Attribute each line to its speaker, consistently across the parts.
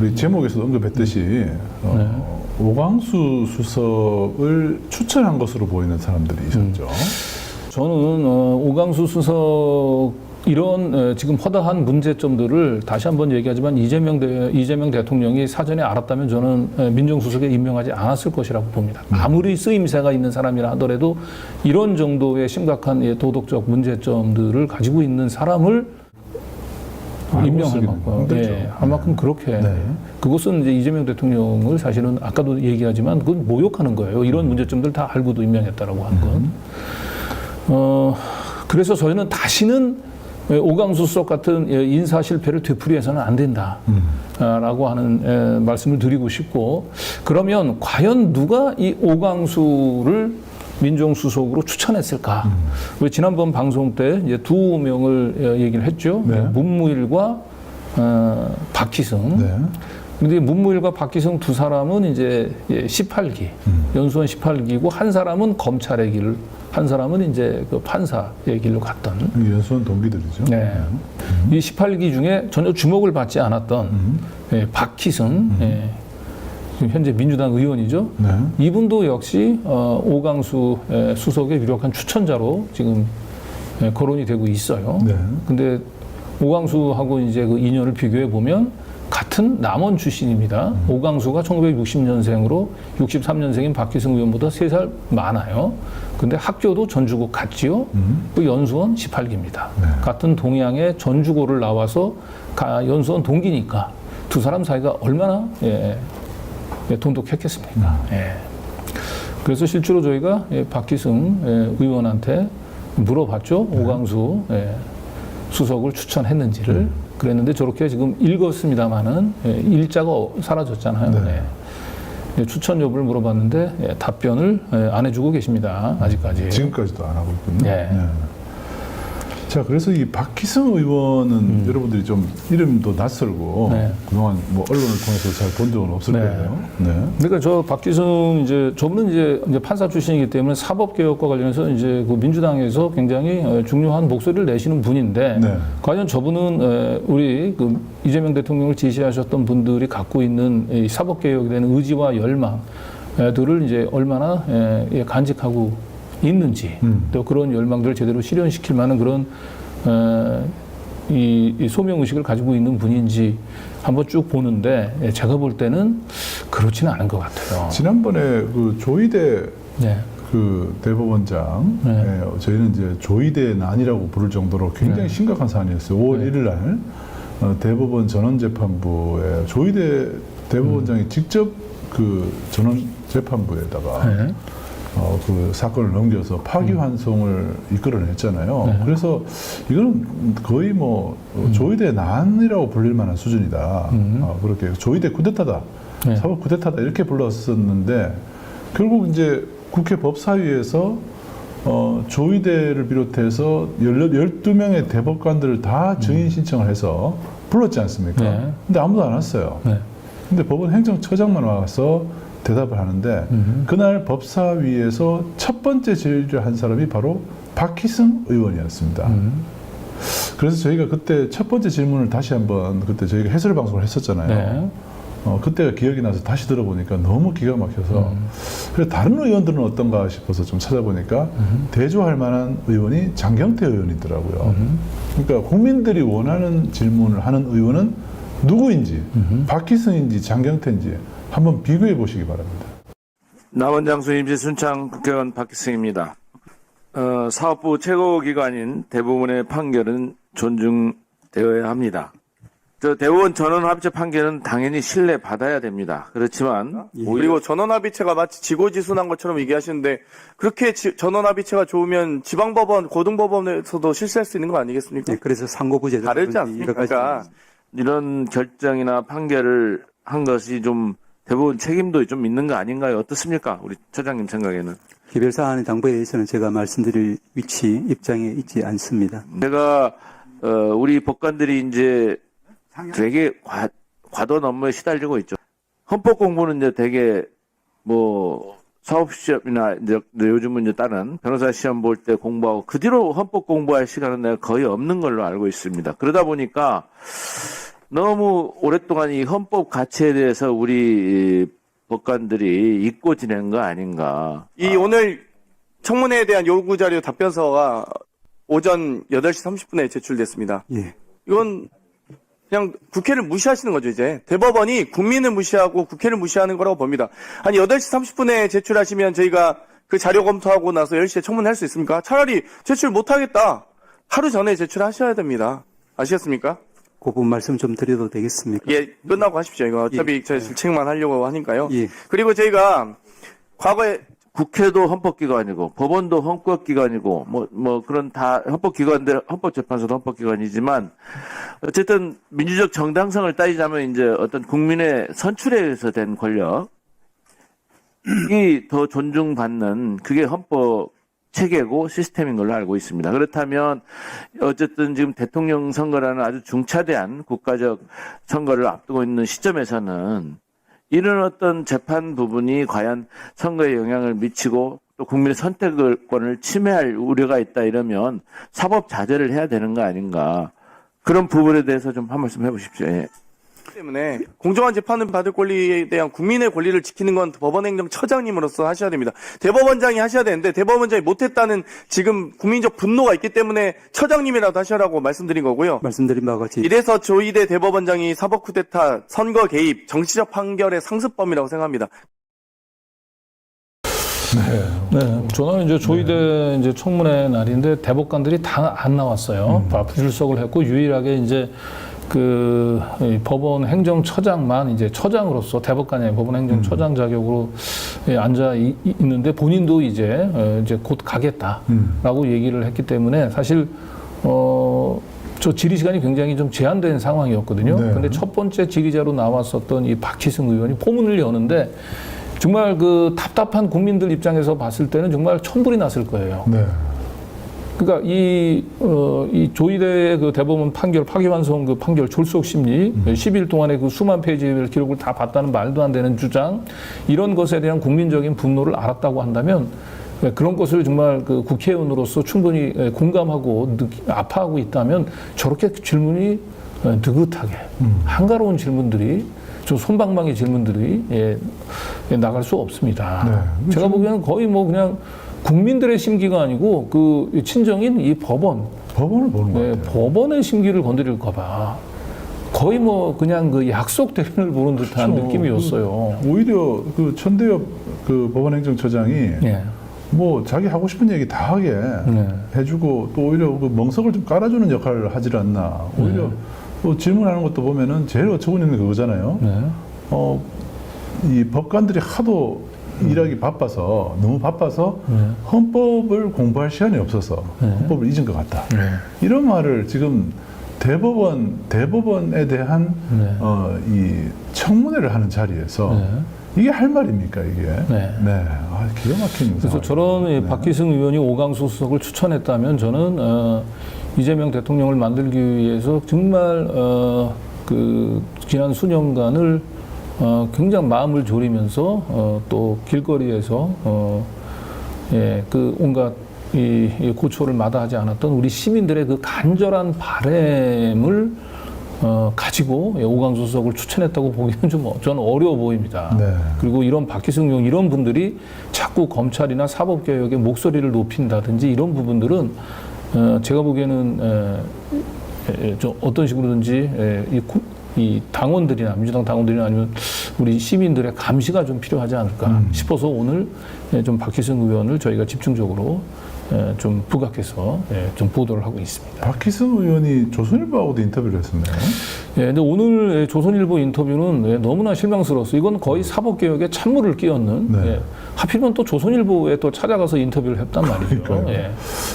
Speaker 1: 우리 제목에서도 언급했듯이 어, 오광수 수석을 추천한 것으로 보이는 사람들이 있었죠.
Speaker 2: 저는 어, 오강수 수석 이런 어, 지금 허다한 문제점들을 다시 한번 얘기하지만 이재명 대, 이재명 대통령이 사전에 알았다면 저는 어, 민정수석에 임명하지 않았을 것이라고 봅니다. 아무리 쓰임새가 있는 사람이라 하더라도 이런 정도의 심각한 예, 도덕적 문제점들을 가지고 있는 사람을 임명할
Speaker 1: 쓰기는
Speaker 2: 만큼,
Speaker 1: 힘들죠.
Speaker 2: 예, 할 만큼 그렇게
Speaker 1: 네.
Speaker 2: 그것은 이제 이재명 대통령을 사실은 아까도 얘기하지만 그건 모욕하는 거예요. 이런 문제점들 다 알고도 임명했다라고 하는 건. 어, 그래서 저희는 다시는 오강수 수석 같은 예, 인사 실패를 되풀이해서는 안 된다라고 하는 예, 말씀을 드리고 싶고 그러면 과연 누가 이 오강수를 민정수석으로 추천했을까? 왜 지난번 방송 때 이제 두 명을 예, 얘기를 했죠.
Speaker 1: 네.
Speaker 2: 문무일과 어, 박희승.
Speaker 1: 네.
Speaker 2: 근데 문무일과 박기성 두 사람은 이제 18기, 연수원 18기고 한 사람은 검찰의 길을, 한 사람은 이제 그 판사의 길로 갔던.
Speaker 1: 연수원 동기들이죠.
Speaker 2: 네. 이 18기 중에 전혀 주목을 받지 않았던 예, 박희승, 예, 지금 현재 민주당 의원이죠.
Speaker 1: 네.
Speaker 2: 이분도 역시 어, 오강수 예, 수석의 유력한 추천자로 지금 예, 거론이 되고 있어요.
Speaker 1: 네.
Speaker 2: 근데 오강수하고 이제 그 인연을 비교해 보면 같은 남원 출신입니다. 오강수가 1960년생으로 63년생인 박희승 의원보다 3살 많아요. 근데 학교도 전주고 같지요. 그 연수원 18기입니다. 같은 동양의 전주고를 나와서 가- 연수원 동기니까 두 사람 사이가 얼마나 예, 예, 돈독했겠습니까? 예. 그래서 실제로 저희가 예, 박기승 예, 의원한테 물어봤죠. 오강수 예, 수석을 추천했는지를 그랬는데 저렇게 지금 읽었습니다마는 예, 일자가 어- 사라졌잖아요.
Speaker 1: 네.
Speaker 2: 네. 예, 추천 여부를 물어봤는데 예, 답변을 예, 안 해주고 계십니다. 아직까지.
Speaker 1: 지금까지도 안 하고 있군요.
Speaker 2: 네.
Speaker 1: 자, 그래서 이 박희승 의원은 여러분들이 좀 이름도 낯설고
Speaker 2: 음. 네.
Speaker 1: 그동안 뭐 언론을 통해서 잘 본 적은 없을
Speaker 2: 네.
Speaker 1: 거예요. 네.
Speaker 2: 그러니까 저 박기승 이제 저분은 이제, 이제 판사 출신이기 때문에 사법 개혁과 관련해서 이제 그 민주당에서 굉장히 어, 중요한 목소리를 내시는 분인데
Speaker 1: 네.
Speaker 2: 과연 저분은 에, 우리 그 이재명 대통령을 지시하셨던 분들이 갖고 있는 이 사법 개혁에 대한 의지와 열망 들을 이제 얼마나 간직하고 있는지
Speaker 1: 음.
Speaker 2: 또 그런 열망들을 제대로 실현시킬 만한 그런 에, 이, 이 소명 의식을 가지고 있는 분인지 한번 쭉 보는데 예, 제가 볼 때는 그렇지는 않은 것 같아요.
Speaker 1: 지난번에 그 조이대
Speaker 2: 네.
Speaker 1: 그 대법원장,
Speaker 2: 네.
Speaker 1: 예, 저희는 이제 조이대 난이라고 부를 정도로 굉장히 심각한 사안이었어요. 5월
Speaker 2: 네.
Speaker 1: 1일 날 어, 대법원 전원재판부에 조이대 대법원장이 직접 그 전원 재판부에다가
Speaker 2: 음. 네.
Speaker 1: 어, 그 사건을 넘겨서 파기환송을 이끌어냈잖아요.
Speaker 2: 네.
Speaker 1: 그래서 이거는 거의 뭐 어, 조이대 난이라고 불릴 만한 수준이다.
Speaker 2: 음.
Speaker 1: 어, 그렇게 조이대 쿠데타다.
Speaker 2: 네.
Speaker 1: 사법 쿠데타다 이렇게 불렀었는데 결국 이제 국회 법사위에서 어, 조이대를 비롯해서 12명의 대법관들을 다 증인 신청을 해서 불렀지 않습니까?
Speaker 2: 네.
Speaker 1: 근데 아무도 안 왔어요.
Speaker 2: 네.
Speaker 1: 근데 법원 행정처장만 와서 대답을 하는데
Speaker 2: 음.
Speaker 1: 그날 법사위에서 첫 번째 질의를 한 사람이 바로 박희승 의원이었습니다.
Speaker 2: 음.
Speaker 1: 그래서 저희가 그때 첫 번째 질문을 다시 한번 그때 저희가 해설 방송을 했었잖아요.
Speaker 2: 네.
Speaker 1: 어, 그때가 기억이 나서 다시 들어보니까 너무 기가 막혀서
Speaker 2: 음.
Speaker 1: 그래서 다른 의원들은 어떤가 싶어서 좀 찾아보니까
Speaker 2: 음.
Speaker 1: 대조할 만한 의원이 장경태 의원이더라고요. 그러니까 국민들이 원하는 질문을 하는 의원은 누구인지 박희승인지 장경태인지 한번 비교해 보시기 바랍니다.
Speaker 3: 남원 장수 임시 순창 국회의원 박기승입니다. 어, 사업부 최고기관인 대법원의 판결은 존중되어야 합니다. 저 대법원 전원 합체 판결은 당연히 신뢰 받아야 됩니다. 그렇지만 오히려
Speaker 4: 그리고 전원합의체가 마치 지고지순한 것처럼 얘기하시는데 그렇게 지- 전원합의체가 좋으면 지방법원, 고등법원에서도 실시할 수 있는 거 아니겠습니까?
Speaker 5: 예, 그래서 상고부제
Speaker 4: 다르지 않습니까? 그러니까
Speaker 3: 이런 결정이나 판결을 한 것이 좀 대법원 책임도 좀 있는 거 아닌가요? 어떻습니까? 우리 처장님 생각에는.
Speaker 5: 개별 사안의 당부에 대해서는 제가 말씀드릴 위치 입장에 있지 않습니다.
Speaker 3: 내가 어, 우리 법관들이 이제 되게 과, 과도한 업무에 시달리고 있죠. 헌법 공부는 이제 되게 뭐 사업 시험이나 이제 요즘은 이제 다른 변호사 시험 볼 때 공부하고 그 뒤로 헌법 공부할 시간은 내가 거의 없는 걸로 알고 있습니다. 그러다 보니까 너무 오랫동안 이 헌법 가치에 대해서 우리 법관들이 잊고 지낸 거 아닌가.
Speaker 4: 이 오늘 청문회에 대한 요구 자료 답변서가 오전 8시 30분에 제출됐습니다.
Speaker 5: 예.
Speaker 4: 이건 그냥 국회를 무시하시는 거죠, 이제. 대법원이 국민을 무시하고 국회를 무시하는 거라고 봅니다. 아니, 8시 30분에 제출하시면 저희가 그 자료 검토하고 나서 10시에 청문회 할수 있습니까? 차라리 제출 못하겠다. 하루 전에 제출하셔야 됩니다. 아시겠습니까?
Speaker 5: 그 부분 말씀 좀 드려도 되겠습니까?
Speaker 4: 예, 끝나고 하십시오. 이거 어차피 제가 질책만 하려고 하니까요.
Speaker 5: 예.
Speaker 4: 그리고 저희가 과거에
Speaker 3: 국회도 헌법기관이고 법원도 헌법기관이고 뭐 뭐 그런 다 헌법기관들 헌법재판소도 헌법기관이지만 어쨌든 민주적 정당성을 따지자면 이제 어떤 국민의 선출에 의해서 된 권력이 더 존중받는 그게 헌법 체계고 시스템인 걸로 알고 있습니다. 그렇다면 어쨌든 지금 대통령 선거라는 아주 중차대한 국가적 선거를 앞두고 있는 시점에서는 이런 어떤 재판 부분이 과연 선거에 영향을 미치고 또 국민의 선택권을 침해할 우려가 있다 이러면 사법 자제를 해야 되는 거 아닌가. 그런 부분에 대해서 좀 한 말씀 해보십시오. 예.
Speaker 4: 때문에 공정한 재판을 받을 권리에 대한 국민의 권리를 지키는 건 법원행정처장님으로서 하셔야 됩니다. 대법원장이 하셔야 되는데 대법원장이 못했다는 지금 국민적 분노가 있기 때문에 처장님이라도 하셔라고 말씀드린 거고요.
Speaker 5: 말씀드린 바와 같이
Speaker 4: 이래서 조희대 대법원장이 사법 쿠데타, 선거 개입, 정치적 판결의 상습범이라고 생각합니다.
Speaker 2: 네, 저는 이제 조희대 이제 청문회 날인데 대법관들이 다 안 나왔어요. 다 불출석을 했고 유일하게 이제 그이 법원 행정처장만 이제 처장으로서 대법관의 법원 행정처장 자격으로 예, 앉아 있는데 본인도 이제 어, 이제 곧 가겠다라고 얘기를 했기 때문에 사실 어. 저 질의 시간이 굉장히 좀 제한된 상황이었거든요.
Speaker 1: 네.
Speaker 2: 근데 첫 번째 질의자로 나왔었던 이 박희승 의원이 포문을 여는데 정말 그 답답한 국민들 입장에서 봤을 때는 정말 천불이 났을 거예요.
Speaker 1: 네.
Speaker 2: 그러니까 이, 어, 이 조희대의 그 대법원 판결, 파기환송 그 판결 졸속 심리, 10일 동안의 그 수만 페이지의 기록을 다 봤다는 말도 안 되는 주장, 이런 것에 대한 국민적인 분노를 알았다고 한다면 예, 그런 것을 정말 그 국회의원으로서 충분히 예, 공감하고 느끼- 아파하고 있다면 저렇게 질문이 예, 느긋하게 한가로운 질문들이 저 손방망이 질문들이 예, 예, 나갈 수 없습니다.
Speaker 1: 네.
Speaker 2: 제가 보기에는 거의 뭐 그냥 국민들의 심기가 아니고 그 친정인 이 법원,
Speaker 1: 법원을 보는 것
Speaker 2: 네,
Speaker 1: 같아요.
Speaker 2: 법원의 심기를 건드릴까봐 거의 뭐 그냥 그 약속 대련을 보는 듯한
Speaker 1: 그렇죠.
Speaker 2: 느낌이었어요.
Speaker 1: 오히려 그 천대엽 그 법원행정처장이
Speaker 2: 예.
Speaker 1: 뭐 자기 하고 싶은 얘기 다 하게
Speaker 2: 네.
Speaker 1: 해주고 또 오히려 그 멍석을 좀 깔아주는 역할을 하질 않나. 오히려
Speaker 2: 네.
Speaker 1: 뭐 질문하는 것도 보면은 제일 어처구니 게 그거잖아요.
Speaker 2: 네.
Speaker 1: 어, 이 법관들이 하도 일하기 바빠서 너무 바빠서
Speaker 2: 네.
Speaker 1: 헌법을 공부할 시간이 없어서
Speaker 2: 네.
Speaker 1: 헌법을 잊은 것 같다.
Speaker 2: 네.
Speaker 1: 이런 말을 지금 대법원 대법원에 대한
Speaker 2: 네.
Speaker 1: 어, 이 청문회를 하는 자리에서
Speaker 2: 네.
Speaker 1: 이게 할 말입니까 이게?
Speaker 2: 네.
Speaker 1: 아, 기가 막힌
Speaker 2: 그래서. 저런 이 박기승 의원이 오강수 수석을 추천했다면 저는 어, 이재명 대통령을 만들기 위해서 정말 어, 그 지난 수년간을 어, 굉장히 마음을 졸이면서 어, 또 길거리에서 어, 예, 그 온갖 이, 이 고초를 마다하지 않았던 우리 시민들의 그 간절한 바램을 어, 가지고 예, 오강수 수석을 추천했다고 보기는 좀 어- 저는 어려워 보입니다.
Speaker 1: 네.
Speaker 2: 그리고 이런 박희승 의원 이런 분들이 자꾸 검찰이나 사법개혁의 목소리를 높인다든지 이런 부분들은 어, 제가 보기에는 에, 에, 좀 어떤 식으로든지 에, 이, 구- 이 당원들이나 민주당 당원들이나 아니면 우리 시민들의 감시가 좀 필요하지 않을까 싶어서 오늘 에, 좀 박희승 의원을 저희가 집중적으로 에, 좀 부각해서 에, 좀 보도를 하고 있습니다.
Speaker 1: 박희승 의원이 조선일보하고도 인터뷰를 했었네요.
Speaker 2: 예, 근데 오늘 조선일보 인터뷰는 예, 너무나 실망스러웠어요. 이건 거의 사법개혁에 찬물을 끼얹는,
Speaker 1: 네.
Speaker 2: 예, 하필이면 또 조선일보에 또 찾아가서 인터뷰를 했단 말이죠. 예.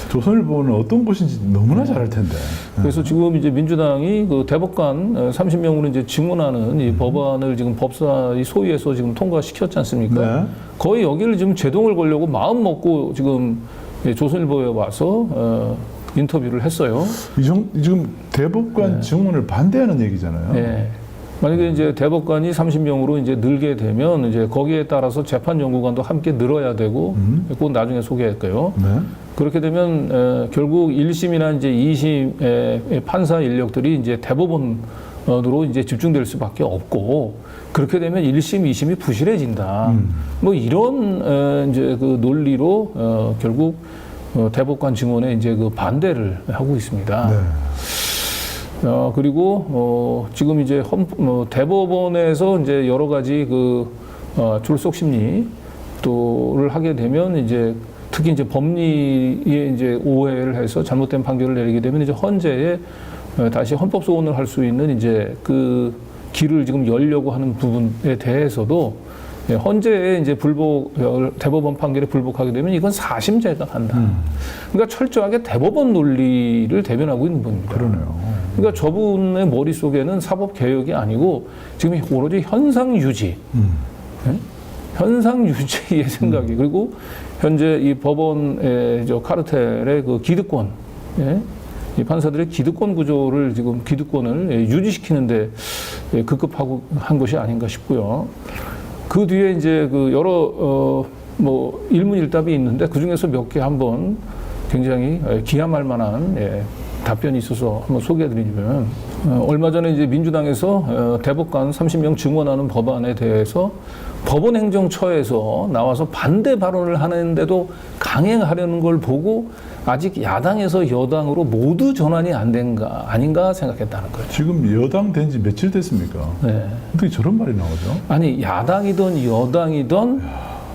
Speaker 1: 조선일보는 어떤 곳인지 너무나 잘알 텐데.
Speaker 2: 그래서 지금 이제 민주당이 그 대법관 어, 30명으로 이제 증언하는 이 법안을 지금 법사 이 소위에서 지금 통과시켰지 않습니까?
Speaker 1: 네.
Speaker 2: 거의 여기를 지금 제동을 걸려고 마음 먹고 지금 예, 조선일보에 와서 어, 인터뷰를 했어요.
Speaker 1: 이 정, 지금 대법관 증언을 반대하는 얘기잖아요.
Speaker 2: 예. 만약에 이제 대법관이 30명으로 이제 늘게 되면 이제 거기에 따라서 재판 연구관도 함께 늘어야 되고 꼭 나중에 소개할게요.
Speaker 1: 네.
Speaker 2: 그렇게 되면 에, 결국 1심이나 이제 2심의 판사 인력들이 이제 대법원 으로 이제 집중될 수밖에 없고 그렇게 되면 1심, 2심이 부실해진다. 뭐 이런 어, 이제 그 논리로 어, 결국 어, 대법관 증언에 이제 그 반대를 하고 있습니다.
Speaker 1: 네.
Speaker 2: 어, 그리고 어, 지금 이제 헌, 뭐 대법원에서 이제 여러 가지 그 어, 출석 심리 또를 하게 되면 이제 특히 이제 법리에 이제 오해를 해서 잘못된 판결을 내리게 되면 이제 헌재에 어, 다시 헌법 소원을 할 수 있는 이제 그 길을 지금 열려고 하는 부분에 대해서도 예, 헌재에 이제 불복 어, 대법원 판결에 불복하게 되면 이건 사심제가 간다. 그러니까 철저하게 대법원 논리를 대변하고 있는 분입니다.
Speaker 1: 그러네요.
Speaker 2: 그러니까 저분의 머릿 속에는 사법 개혁이 아니고 지금 오로지 현상 유지, 예? 현상 유지의 생각이 그리고 현재 이 법원의 저 카르텔의 그 기득권, 예? 이 판사들의 기득권 구조를 지금 기득권을 예, 유지시키는데 예, 급급하고 한 것이 아닌가 싶고요. 그 뒤에 이제 그 여러 어 뭐 일문일답이 있는데 그 중에서 몇 개 한번 굉장히 예, 기함할 만한 예, 답변이 있어서 한번 소개해드리면 어, 얼마 전에 이제 민주당에서 어, 대법관 30명 증언하는 법안에 대해서 법원 행정처에서 나와서 반대 발언을 하는데도 강행하려는 걸 보고 아직 야당에서 여당으로 모두 전환이 안 된가 아닌가 생각했다는 거예요.
Speaker 1: 지금 여당 된 지 며칠 됐습니까?
Speaker 2: 네.
Speaker 1: 어떻게 저런 말이 나오죠?
Speaker 2: 아니 야당이든 여당이든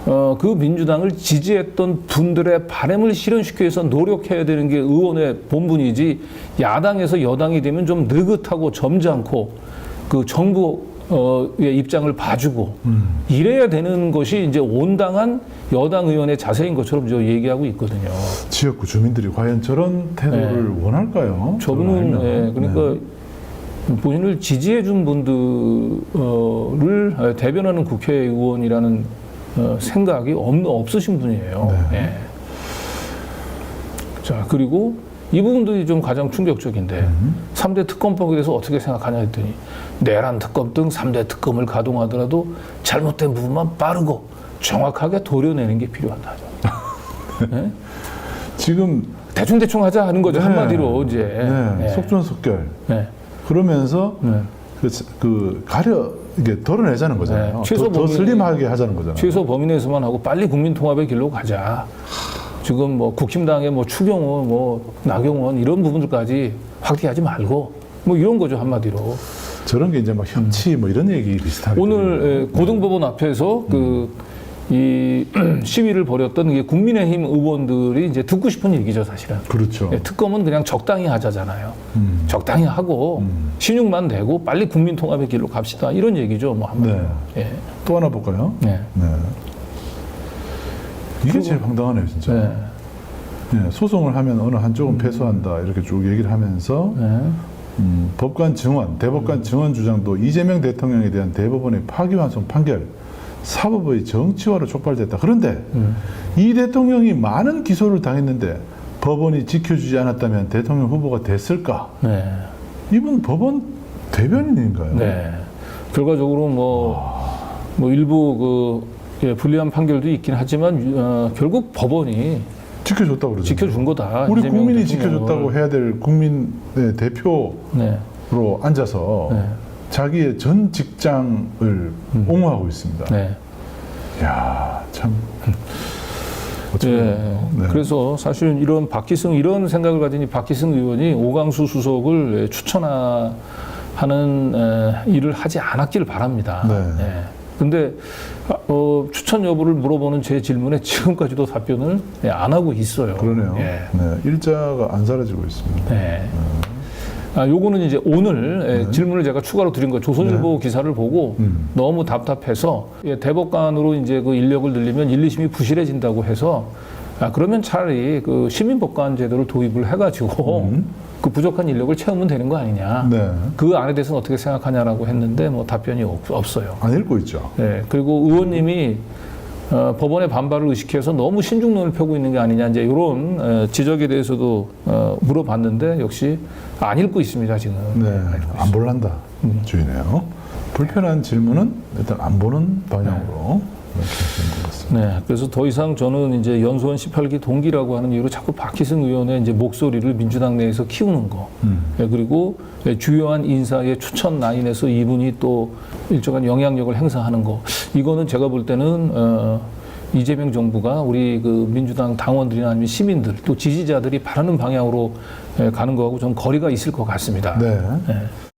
Speaker 2: 어, 그 민주당을 지지했던 분들의 바램을 실현시키기 위해서 노력해야 되는 게 의원의 본분이지 야당에서 여당이 되면 좀 느긋하고 점잖고 그 정부 의 입장을 봐주고 이래야 되는 것이 이제 온당한 여당 의원의 자세인 것처럼 저 얘기하고 있거든요.
Speaker 1: 지역구 주민들이 과연 저런 태도를 원할까요?
Speaker 2: 저분은. 예, 그러니까 본인을 지지해 준 분들을 대변하는 국회의원이라는 어, 생각이 없, 없으신 분이에요. 예. 자 그리고 이 부분들이 좀 가장 충격적인데 삼 3대 특검법에 대해서 어떻게 생각하냐 했더니 내란 특검 등 3대 특검을 가동하더라도 잘못된 부분만 빠르고 정확하게 도려내는 게 필요하다. 예?
Speaker 1: 지금
Speaker 2: 대충대충 하자 하는 거죠.
Speaker 1: 네.
Speaker 2: 한마디로 이제.
Speaker 1: 네,
Speaker 2: 예.
Speaker 1: 속전속결
Speaker 2: 네.
Speaker 1: 그러면서
Speaker 2: 네.
Speaker 1: 그, 그 가려 이게 덜어내자는 거잖아요.
Speaker 2: 네, 최소
Speaker 1: 더, 더
Speaker 2: 범위-
Speaker 1: 슬림하게 하자는 거잖아요.
Speaker 2: 최소 범위 내에서만 하고 빨리 국민 통합의 길로 가자. 지금 뭐 국힘당의 뭐 추경호, 뭐 나경원 이런 부분들까지 확대하지 말고 뭐 이런 거죠 한마디로.
Speaker 1: 저런 게 이제 막 협치 뭐 이런 얘기 비슷하게
Speaker 2: 오늘. 에, 고등법원 앞에서 그 이 시위를 벌였던 게 국민의힘 의원들이 이제 듣고 싶은 얘기죠 사실은.
Speaker 1: 그렇죠.
Speaker 2: 예, 특검은 그냥 적당히 하자잖아요.
Speaker 1: 음.
Speaker 2: 적당히 하고 신용만 내고 빨리 국민 통합의 길로 갑시다 이런 얘기죠 뭐 한마디로.
Speaker 1: 네.
Speaker 2: 예.
Speaker 1: 또 하나 볼까요?
Speaker 2: 네.
Speaker 1: 네. 이게 제일 황당하네요, 진짜.
Speaker 2: 네.
Speaker 1: 예, 소송을 하면 어느 한쪽은 패소한다 이렇게 쭉 얘기를 하면서
Speaker 2: 네.
Speaker 1: 음, 법관 증언, 대법관 증언 주장도 이재명 대통령에 대한 대법원의 파기환송 판결 사법의 정치화로 촉발됐다. 그런데
Speaker 2: 음.
Speaker 1: 이 대통령이 많은 기소를 당했는데 법원이 지켜주지 않았다면 대통령 후보가 됐을까?
Speaker 2: 네.
Speaker 1: 이분 법원 대변인인가요?
Speaker 2: 네. 결과적으로 뭐, 뭐 일부 그 예, 불리한 판결도 있긴 하지만 유- 어, 결국 법원이
Speaker 1: 지켜줬다고 그러죠.
Speaker 2: 지켜준 거다.
Speaker 1: 우리 국민이. 지켜줬다고 해야 될 국민의 대표로
Speaker 2: 네.
Speaker 1: 앉아서
Speaker 2: 네.
Speaker 1: 자기의 전 직장을 옹호하고 있습니다.
Speaker 2: 네.
Speaker 1: 야 참.
Speaker 2: 예.
Speaker 1: 네.
Speaker 2: 그래서 사실 이런 박기승 이런 생각을 가진 이 박기승 의원이 오강수 수석을 예, 추천하는 에, 일을 하지 않았기를 바랍니다.
Speaker 1: 네.
Speaker 2: 예. 근데 아, 어, 추천 여부를 물어보는 제 질문에 지금까지도 답변을 예, 안 하고 있어요.
Speaker 1: 그러네요.
Speaker 2: 예.
Speaker 1: 네, 일자가 안 사라지고 있습니다.
Speaker 2: 네. 아, 요거는 이제 오늘 예, 질문을 제가 추가로 드린 거 조선일보 기사를 보고
Speaker 1: 네. 음.
Speaker 2: 너무 답답해서 예, 대법관으로 이제 그 인력을 늘리면 1, 2심이 부실해진다고 해서 아, 그러면 차라리 그 시민법관 제도를 도입을 해가지고 그 부족한 인력을 채우면 되는 거 아니냐.
Speaker 1: 음. 네.
Speaker 2: 그 안에 대해서는 어떻게 생각하냐라고 했는데 뭐 답변이 없, 없어요.
Speaker 1: 안 읽고 있죠.
Speaker 2: 네, 그리고 의원님이 어, 법원의 반발을 의식해서 너무 신중론을 펴고 있는 게 아니냐 이제 이런 어, 지적에 대해서도 어, 물어봤는데 역시 안 읽고 있습니다 지금.
Speaker 1: 네,
Speaker 2: 안
Speaker 1: 볼란다
Speaker 2: 음.
Speaker 1: 주의네요. 불편한 질문은 일단 안 보는 방향으로
Speaker 2: 네. 네, 그래서 더 이상 저는 이제 연수원 18기 동기라고 하는 이유로 자꾸 박희승 의원의 이제 목소리를 민주당 내에서 키우는 거, 예, 그리고 예, 주요한 인사의 추천 라인에서 이분이 또 일정한 영향력을 행사하는 거, 이거는 제가 볼 때는 어, 이재명 정부가 우리 그 민주당 당원들이나 아니면 시민들 또 지지자들이 바라는 방향으로 예, 가는 거하고 좀 거리가 있을 것 같습니다.
Speaker 1: 네.
Speaker 2: 예.